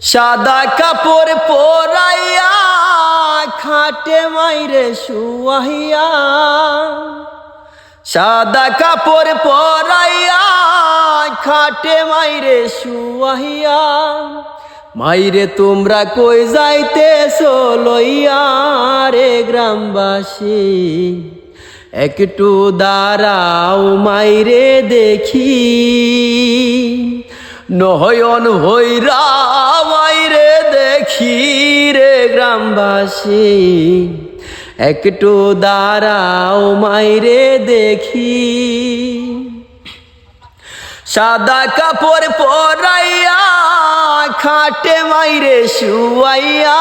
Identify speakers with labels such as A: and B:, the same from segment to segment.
A: সাদা কাপড় পরাইয়া খাটে মাইরে শুয়াইয়া, সাদা কাপড় পরাইয়া খাটে মাইরে শুয়াইয়া, মাইরে তোমরা কই যাইতে লইয়া রে গ্রামবাসী? একটু দাঁড়াও মাইরে দেখি। নয়ন হইরা মাইরে দেখি রে গ্রামবাসী। একটু দাঁড়াও মাইরে দেখি। সাদা কাপড় পরাইয়া, খাটে মাইরে শুয়াইয়া।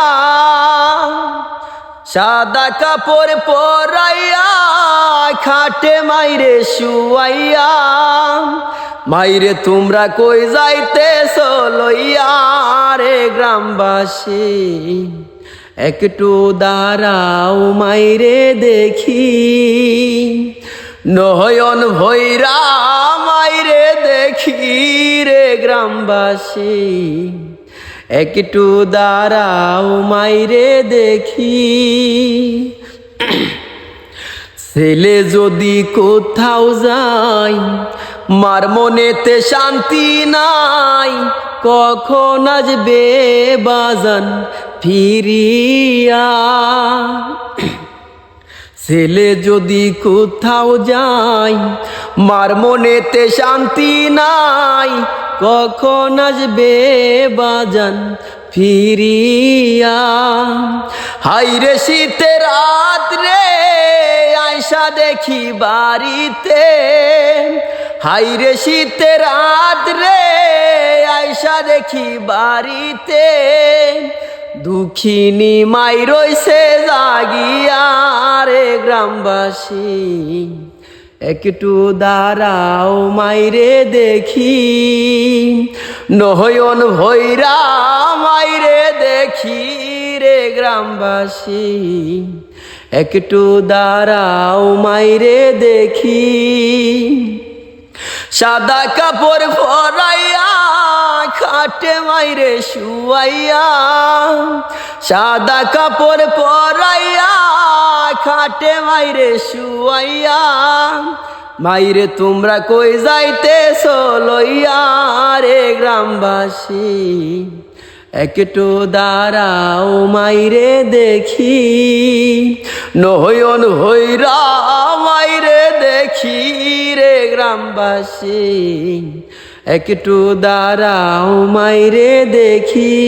A: সাদা কাপড় পরাইয়া, খাটে মাইরে শুয়াইয়া। মাইরে তোমরা কই যাইতে লইয়া রে গ্রামবাসী? একটু দাঁড়াও মাইরে দেখি। নয়ন ভৈরা মাইরে দেখি রে গ্রামবাসী। একটু দাঁড়াও মাইরে দেখি। ছেলে যদি কোথাও যাই মার মনেতে শান্তি নাই। কখন আসবে বাজান ফিরিয়া? ছেলে যদি কোথাও যাই মার মনেতে শান্তি নাই। কখন আসবে বাজান ফিরিয়া? হাইরে শীতে রাত রে আয়সা দেখি বাড়িতে। হাইরে শীতে রাত রে আয়সা দেখি বাড়িতে। দুঃখিনী মাই রইছে জাগিয়া রে গ্রামবাসী। একটু দাঁড়াও মাইরে দেখি। নহয়ন ভৈরা মাইরে দেখি রে গ্রামবাসী। একটু দাঁড়াও মাইরে দেখি। সাদা কাপড় ভরাইয়া খাটে মাইরে শুয়াইয়া, সাদা কাপড় পরাইয়া খাটে মাইরে শুয়াইয়া, মাইরে তোমরা কই যাইতে লইয়া রে গ্রামবাসী? একটু দাঁড়াও মাইরে দেখি নহয়ন হইরা গ্রামবাসী একটু দাঁড়াও মাইরে দেখি।